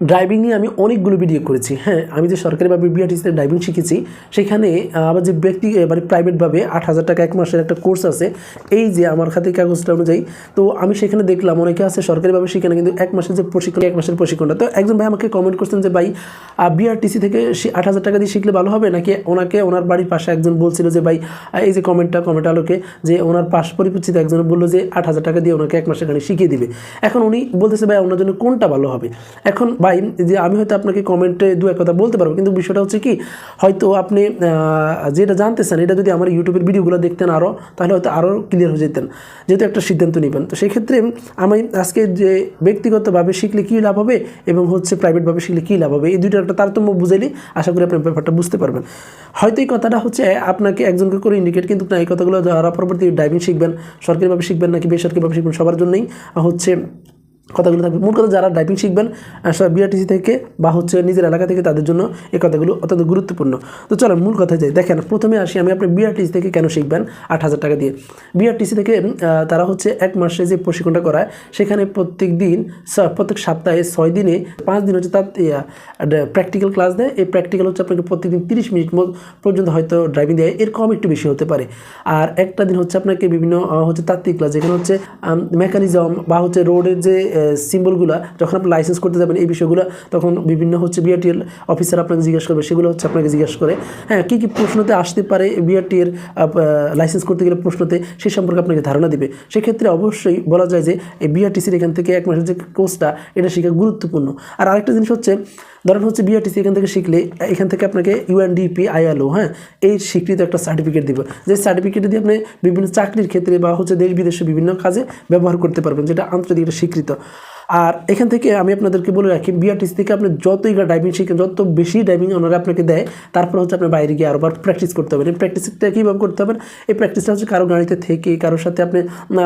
Driving নিয়ে আমি অনেকগুলো ভিডিও করেছি। হ্যাঁ আমি যে সরকারিভাবে বিআরটিসিতে ড্রাইভিং শিখেছি, সেখানে আমার যে ব্যক্তি মানে প্রাইভেটভাবে আট হাজার টাকা এক মাসের একটা কোর্স আছে, এই যে আমার খাতে কাগজটা অনুযায়ী, তো আমি সেখানে দেখলাম, অনেকে আছে সরকারিভাবে শিখে না, কিন্তু এক মাসের যে প্রশিক্ষণ, এক মাসের প্রশিক্ষণটা। তো একজন ভাই আমাকে কমেন্ট করছেন যে, ভাই বিআরটিসি থেকে আট হাজার টাকা দিয়ে শিখলে ভালো হবে? নাকি ওনাকে, ওনার বাড়ির পাশে একজন বলছিল যে, ভাই এই যে কমেন্টটা কমেন্ট আলোকে, যে ওনার পাশ পরিচিত একজন বলল যে, আট হাজার টাকা দিয়ে ওনাকে এক মাসের গাড়ি শিখিয়ে দিবে। এখন উনি বলতেছে, ভাই ওনার জন্য কোনটা ভালো হবে? এখন ভাই যে আমি হয়তো আপনাকে কমেন্টে দু এক কথা বলতে পারব, কিন্তু বিষয়টা হচ্ছে কি, হয়তো আপনি যেটা জানতেছেন, এটা যদি আমার ইউটিউবের ভিডিওগুলো দেখতেন আরও তাহলে হয়তো আরও ক্লিয়ার হয়ে যেতেন, যেহেতু একটা সিদ্ধান্ত নেবেন। তো সেই ক্ষেত্রে আমি আজকে যে ব্যক্তিগতভাবে শিখলে কী লাভ হবে এবং হচ্ছে প্রাইভেটভাবে শিখলে কী লাভ হবে, এই দুইটার একটা তারতম্য বুঝাইলে আশা করি আপনি ব্যাপারটা বুঝতে পারবেন। হয়তো এই কথাটা হচ্ছে আপনাকে একজনকে করে ইন্ডিকেট কিন্তু না, এই কথাগুলো যারা পরবর্তী ড্রাইভিং শিখবেন, সরকারিভাবে শিখবেন নাকি বেসরকারিভাবে শিখবেন, সবার জন্যই, হচ্ছে কথাগুলো থাকবে। মূল কথা যারা ড্রাইভিং শিখবেন বিআরটিসি থেকে বা হচ্ছে নিজের এলাকা থেকে তাদের জন্য এই কথাগুলো অত্যন্ত গুরুত্বপূর্ণ। তো চলেন মূল কথায় যাই। দেখেন, প্রথমে আসি আমি আপনি বিআরটিসি থেকে কেন শিখবেন? আট হাজার টাকা দিয়ে। বিআরটিসি থেকে তারা হচ্ছে এক মাসে যে প্রশিক্ষণটা করায়, সেখানে প্রত্যেক দিন প্রত্যেক সপ্তাহে ছয় দিনে, পাঁচ দিন হচ্ছে তার প্র্যাকটিক্যাল ক্লাস দেয়। এই প্র্যাকটিক্যাল হচ্ছে আপনাকে প্রত্যেকদিন তিরিশ মিনিট পর্যন্ত হয়তো ড্রাইভিং দেয়। এর কম একটু বেশি হতে পারে। আর একটা দিন হচ্ছে আপনাকে বিভিন্ন হচ্ছে তাত্ত্বিক ক্লাস যেখানে হচ্ছে মেকানিজম বা হচ্ছে রোডের যে সিম্বলগুলো যখন আপনি লাইসেন্স করতে যাবেন এই বিষয়গুলো, তখন বিভিন্ন হচ্ছে বিআরটিএল অফিসার আপনাকে জিজ্ঞেস করবে, সেগুলো হচ্ছে আপনাকে জিজ্ঞেস করে। হ্যাঁ কী কী প্রশ্নতে আসতে পারে বিআরটিএর লাইসেন্স করতে গেলে প্রশ্নতে সেই সম্পর্কে আপনাকে ধারণা দেবে। সেক্ষেত্রে অবশ্যই বলা যায় যে এই বিআরটিসির এখান থেকে এক মাসের যে কোর্সটা এটা শেখা গুরুত্বপূর্ণ। আর আরেকটা জিনিস হচ্ছে ধরেন হচ্ছে বিআরটিসি এখান থেকে শিখলে, এখান থেকে আপনাকে ইউএনডিপি আইএলও হ্যাঁ এই স্বীকৃত একটা সার্টিফিকেট দিব। যে সার্টিফিকেট দিয়ে আপনি বিভিন্ন চাকরির ক্ষেত্রে বা হচ্ছে দেশ বিদেশে বিভিন্ন কাজে ব্যবহার করতে পারবেন, যেটা আন্তর্জাতিক স্বীকৃত। আর এখান থেকে আমি আপনাদেরকে বলে রাখি, বিআরটিসি থেকে আপনি যতই ড্রাইভিং শিখেন, যত বেশি ড্রাইভিং ওনারা আপনাকে দেয়, তারপর হচ্ছে আপনি বাইরে গিয়ে আরবার প্র্যাকটিস করতে হবে এই প্র্যাকটিসটা কীভাবে করতে হবে এই প্র্যাকটিসটা হচ্ছে কারও গাড়িতে থেকে কারোর সাথে আপনি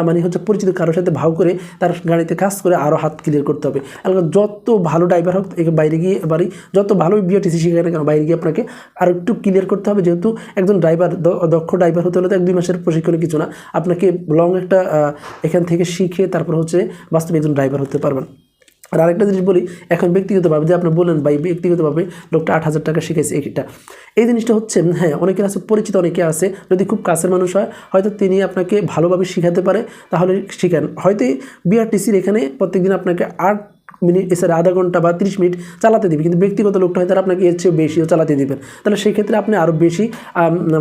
মানে হচ্ছে পরিচিত কারোর সাথে ভাও করে তার গাড়িতে কাজ করে আরও হাত ক্লিয়ার করতে হবে। এলাকা যত ভালো ড্রাইভার হোক বাইরে গিয়ে এবারই যত ভালো বিআরটিসি শিখে না কেন, বাইরে গিয়ে আপনাকে আর একটু ক্লিয়ার করতে হবে। যেহেতু একজন ড্রাইভার দক্ষ ড্রাইভার হতে হলে তো এক দুই মাসের প্রশিক্ষণে কিছু না। আপনাকে লং একটা এখান থেকে শিখে তারপর হচ্ছে বাস্তবে একজন ড্রাইভার হতে পারবেন। আর আরেকটা জিনিস বলি, এখন ব্যক্তিগতভাবে যে আপনি বললেন ভাই, ব্যক্তিগতভাবে লোকটা আট হাজার টাকা শিখেছে এটা এই জিনিসটা হচ্ছে হ্যাঁ অনেকের আছে, পরিচিত অনেকে আছে, যদি খুব কাছের মানুষ হয়, হয়তো তিনি আপনাকে ভালোভাবে শিখাতে পারে, তাহলে শিখেন। হয়তো বিআরটিসির এখানে প্রত্যেকদিন আপনাকে আট মিনিট এছাড়া আধা ঘণ্টা বা তিরিশ মিনিট চালাতে দিবে। কিন্তু ব্যক্তিগত লোকটা হয়, তারা আপনাকে এর চেয়ে বেশিও চালাতে দিবেন। তাহলে সেই ক্ষেত্রে আপনি আরও বেশি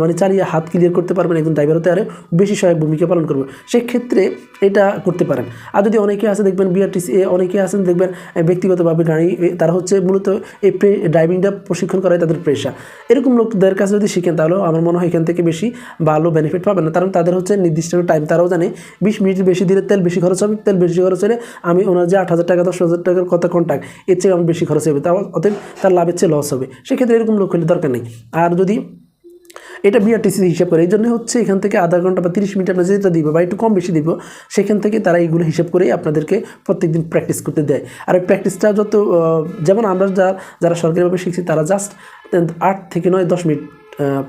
মানে চালিয়ে হাত ক্লিয়ার করতে পারবেন একজন ড্রাইভার হতে আরও বেশি সহায়ক ভূমিকা পালন করবে। সেক্ষেত্রে এটা করতে পারেন। আর যদি অনেকে আছে, দেখবেন বিআরটিসি অনেকে আছেন, দেখবেন ব্যক্তিগতভাবে গাড়ি তারা হচ্ছে মূলত এই ড্রাইভিংটা প্রশিক্ষণ করায় তাদের পেশা এরকম লোকদের কাছে যদি শিখেন তাহলেও আমার মনে হয় এখান থেকে বেশি ভালো বেনিফিট পাবেন না। কারণ তাদের হচ্ছে নির্দিষ্ট টাইম তারাও জানে, বিশ মিনিট বেশি দিলে তেল বেশি খরচ হবে, তেল বেশি খরচ হলে আমি ওনার যে আট হাজার টাকা, দশ হাজার টাকার কথা কন্ট্যাক্ট এর চেয়ে আমার বেশি খরচ হবে। তাও অতএব তার লাভের চেয়ে লস হবে। সেক্ষেত্রে এরকম লোক হলে দরকার নেই। আর যদি এটা বিআরটিসি হিসাব করে এই জন্য হচ্ছে এখান থেকে আধা ঘণ্টা বা তিরিশ মিনিট আপনার যেটা দিব বা একটু কম বেশি দিব, সেখান থেকে তারা এইগুলো হিসাব করেই আপনাদেরকে প্রত্যেকদিন প্র্যাকটিস করতে দেয়। আর এই প্র্যাকটিসটা যত যেমন আমরা যা, যারা সরকারিভাবে শিখছি, তারা জাস্ট আট থেকে নয়, দশ মিনিট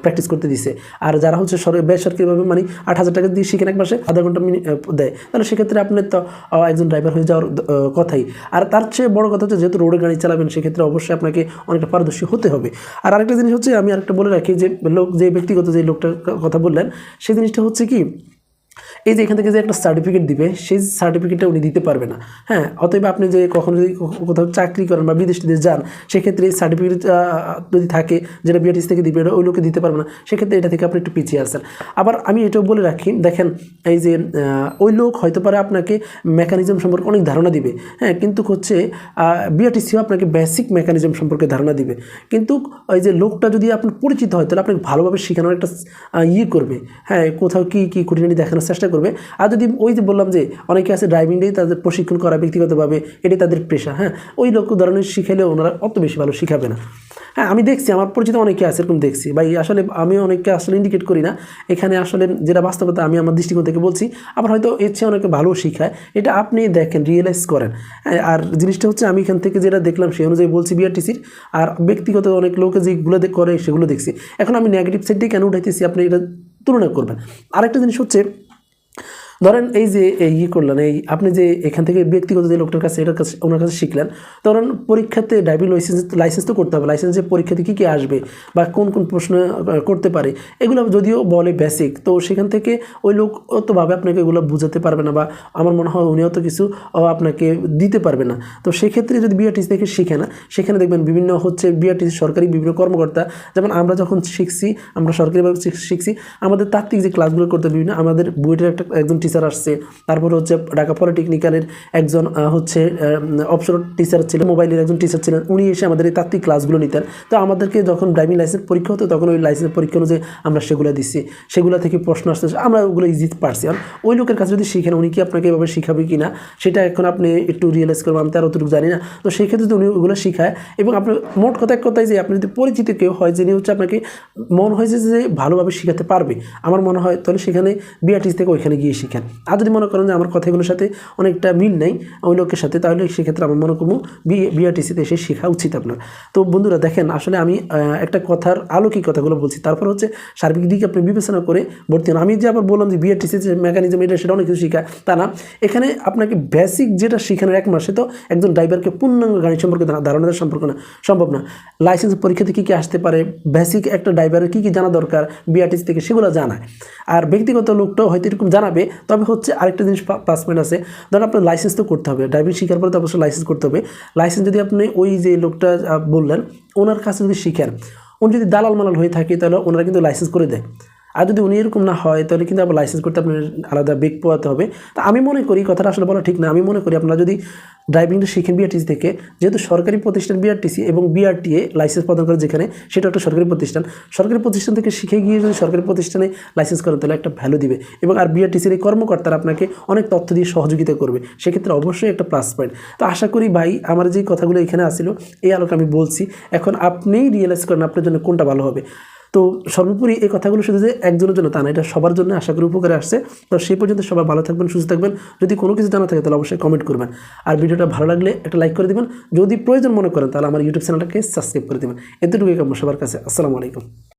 প্র্যাকটিস করতে দিছে। আর যারা হচ্ছে সরকারি বেসরকারিভাবে মানে আট হাজার টাকা দিয়ে শিখেন এক মাসে আধা ঘণ্টা দেয়, তাহলে সেক্ষেত্রে আপনার তো একজন ড্রাইভার হয়ে যাওয়ার কথাই। আর তার চেয়ে বড় কথা হচ্ছে যেহেতু রোডে গাড়ি চালাবেন, সেক্ষেত্রে অবশ্যই আপনাকে অনেকটা পারদর্শী হতে হবে। আর আরেকটা জিনিস হচ্ছে, আমি আরেকটা বলে রাখি যে, লোক, যে ব্যক্তিগত যে লোকটার কথা বললেন সেই জিনিসটা হচ্ছে কি এই যে এখান থেকে যে একটা সার্টিফিকেট দিবে, সেই সার্টিফিকেটটা উনি দিতে পারবে না। হ্যাঁ অতএব আপনি যে কখনো যদি কোথাও চাকরি করেন বা বিদেশ টিদেশ যান, সেক্ষেত্রে এই সার্টিফিকেট যদি থাকে, যেটা বিআরটিস থেকে দিবে, ওই লোকে দিতে পারবে না। সেক্ষেত্রে এটা থেকে আপনি একটু পিছিয়ে আসেন আবার আমি এটাও বলে রাখি, দেখেন, এই যে ওই লোক হয়তো পারে আপনাকে মেকানিজম সম্পর্কে অনেক ধারণা দিবে। হ্যাঁ কিন্তু হচ্ছে বিআরটিসিও আপনাকে বেসিক মেকানিজম সম্পর্কে ধারণা দিবে। কিন্তু ওই যে লোকটা যদি আপনার পরিচিত হয়, তাহলে আপনাকে ভালোভাবে শেখানোর একটা ইয়ে করবে। হ্যাঁ কোথাও কী কী খুঁটিনাটি দেখানোর চেষ্টা করবে। আর যদি ওই যে বললাম যে অনেকে আছে ড্রাইভিংটাই তাদের প্রশিক্ষণ করা ব্যক্তিগতভাবে এটাই তাদের পেশা হ্যাঁ? ওই লোক ধরনের শিখালেও ওনারা অত বেশি ভালো শিখাবে না। হ্যাঁ আমি দেখছি আমার পরিচিত অনেকে আছে এরকম দেখছি। ভাই আসলে আমি অনেককে আসলে ইন্ডিকেট করি না। এখানে আসলে যেটা বাস্তবতা আমি আমার দৃষ্টিকোণ থেকে বলছি আবার হয়তো এর চেয়ে অনেকে ভালো শিখায়। এটা আপনি দেখেন রিয়েলাইজ করেন। হ্যাঁ, আর জিনিসটা হচ্ছে আমি এখান থেকে যেটা দেখলাম সেই অনুযায়ী বলছি বিআরটিসির আর ব্যক্তিগত অনেক লোকে যেগুলো করে সেগুলো দেখছি। এখন আমি নেগেটিভ সাইডটাই কেন উঠাইতেছি? আপনি এটা তুলনা করবেন। আরেকটা জিনিস হচ্ছে ধরেন এই যে ইয়ে করলেন, এই আপনি যে এখান থেকে ব্যক্তিগত যে লোকটার কাছে এটার কাছে, ওনার কাছে শিখলেন, ধরেন পরীক্ষাতে ড্রাইভিং লাইসেন্স লাইসেন্স তো করতে হবে। লাইসেন্সের পরীক্ষাতে কী কী আসবে বা কোন কোন প্রশ্ন করতে পারে? এগুলো যদিও বলে বেসিক তো সেখান থেকে ওই লোক অতভাবে আপনাকে এগুলো বুঝাতে পারবে না বা আমার মনে হয় উনি অত কিছু আপনাকে দিতে পারবে না। তো সেক্ষেত্রে যদি বিআরটিসি থেকে শিখে না সেখানে দেখবেন বিভিন্ন হচ্ছে বিআরটিসি সরকারি বিভিন্ন কর্মকর্তা, যেমন আমরা যখন শিখছি, আমরা সরকারিভাবে শিখ- শিখছি, আমাদের তাত্ত্বিক যে ক্লাসগুলো করতে বিভিন্ন আমাদের বুয়েটের একটা, একজন টিচার আসছে। তারপর হচ্ছে ঢাকা পলিটেকনিক্যালের একজন হচ্ছে অপসর টিচার ছিলেন মোবাইলের একজন টিচার ছিলেন, উনি এসে আমাদের এই তাত্ত্বিক ক্লাসগুলো নিতেন। তো আমাদেরকে যখন ড্রাইভিং লাইসেন্স পরীক্ষা হতো, তখন ওই লাইসেন্স পরীক্ষা অনুযায়ী আমরা সেগুলো দিচ্ছি সেগুলো থেকে প্রশ্ন আসতে আমরা ওগুলো ইজি পারছি। আর ওই লোকের কাছে যদি শিখেন, উনি কি আপনাকে এভাবে শিখাবে কি না সেটা এখন আপনি একটু রিয়েলাইজ করবেন, আমি তো আর অতটুকু জানি না। তো সেই ক্ষেত্রে যদি উনি ওগুলো শিখায়, এবং আপনার মোট কথা এক কথায় যে আপনি যদি পরিচিত কেউ হয়, যিনি হচ্ছে আপনাকে মন হয়েছে যে ভালোভাবে শেখাতে পারবে, আমার মনে হয় তাহলে সেখানে বিআরটিস থেকে ওইখানে গিয়ে শিখেন। আর যদি মনে করেন যে আমার কথাগুলোর সাথে অনেকটা মিল নেই, ওই লোকের সাথে, তাহলে সেক্ষেত্রে আমার মনে করব বিআরটিসিতে এসে শেখা উচিত আপনার। তো বন্ধুরা, দেখেন, আসলে আমি একটা কথার আলোকিক কথাগুলো বলছি। তারপর হচ্ছে সার্বিক দিকে আপনি বিবেচনা করে ভর্তি হন। আমি যে আবার বললাম যে বিআরটিসি যে মেকানিজম এটা সেটা অনেক কিছু শেখায় তা না। এখানে আপনাকে বেসিক যেটা শেখানোর এক মাসে তো একজন ড্রাইভারকে পূর্ণাঙ্গ গাড়ি সম্পর্কে ধারণা সম্পর্ক না, সম্ভব না। লাইসেন্স পরীক্ষাতে কী কী আসতে পারে বেসিক একটা ড্রাইভারের কী কী জানা দরকার বিআরটিসি থেকে সেগুলো জানায়। আর ব্যক্তিগত লোকটাও হয়তো এরকম জানাবে তবে হচ্ছে আরেকটা জিনিস প্লাস পয়েন্ট আছে। ধরুন আপনার লাইসেন্স তো করতে হবে। ড্রাইভিং শিখার পরে তো অবশ্যই লাইসেন্স করতে হবে। লাইসেন্স যদি আপনি ওই যে লোকটা বললেন, ওনার কাছে যদি শিখেন, উনি যদি দালাল মালাল হয়ে থাকে, তাহলে ওনারা কিন্তু লাইসেন্স করে দেয়। আর যদি উনি এরকম না হয়, তাহলে কিন্তু আবার লাইসেন্স করতে আপনার আলাদা বেগ পোয়াতে হবে। তা আমি মনে করি, কথাটা আসলে বলা ঠিক না। আমি মনে করি আপনারা যদি ড্রাইভিংটা শিখেন বিআরটিসি থেকে, যেহেতু সরকারি প্রতিষ্ঠান বিআরটিসি এবং বিআরটিএ লাইসেন্স প্রদান করে যেখানে, সেটা একটা সরকারি প্রতিষ্ঠান। সরকারি প্রতিষ্ঠান থেকে শিখে গিয়ে যদি সরকারি প্রতিষ্ঠানে লাইসেন্স করেন, তাহলে একটা ভ্যালু দিবে। এবং আর বিআরটিসির এই কর্মকর্তারা আপনাকে অনেক তথ্য দিয়ে সহযোগিতা করবে। সেক্ষেত্রে অবশ্যই একটা প্লাস পয়েন্ট তো আশা করি ভাই, আমার যে কথাগুলো এখানে আসছিল এই আলোকে আমি বলছি। এখন আপনিই রিয়েলাইজ করেন আপনার জন্য কোনটা ভালো হবে। তো সর্বোপরি এই কথাগুলো শুধু যে একজনের জন্য তা না, এটা সবার জন্য আশা করি উপকারে আসছে। তো সেই পর্যন্ত সবাই ভালো থাকবেন, সুস্থ থাকবেন। যদি কোনো কিছু জানা থাকে তাহলে অবশ্যই কমেন্ট করবেন। আর ভিডিওটা ভালো লাগলে একটা লাইক করে দেবেন। যদি প্রয়োজন মনে করেন তাহলে আমার ইউটিউব চ্যানেলটাকে সাবস্ক্রাইব করে দেবেন। এতটুকুই কাম্য সবার কাছে। আসসালামু আলাইকুম।